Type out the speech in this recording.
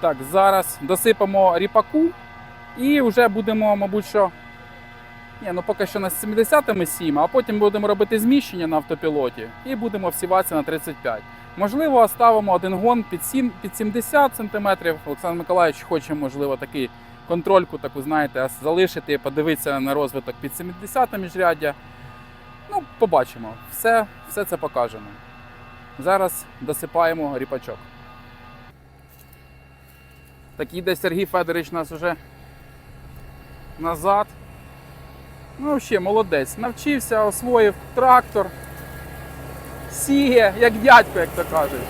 Так, зараз досипемо ріпаку і вже будемо, мабуть, що. Ні, ну поки що на 70 ми сіємо, а потім будемо робити зміщення на автопілоті і будемо всіватися на 35. Можливо, оставимо один гон під, 7, під 70 см. Олександр Миколаївич хоче, можливо, такий контрольку, таку, знаєте, залишити, подивитися на розвиток під 70 міжряддя. Ну, побачимо. Все, все це покажемо. Зараз досипаємо ріпачок. Так їде Сергій Федорович нас уже назад. Ну, взагалі, молодець. Навчився, освоїв трактор. Сіє, як дядько, як то кажуть.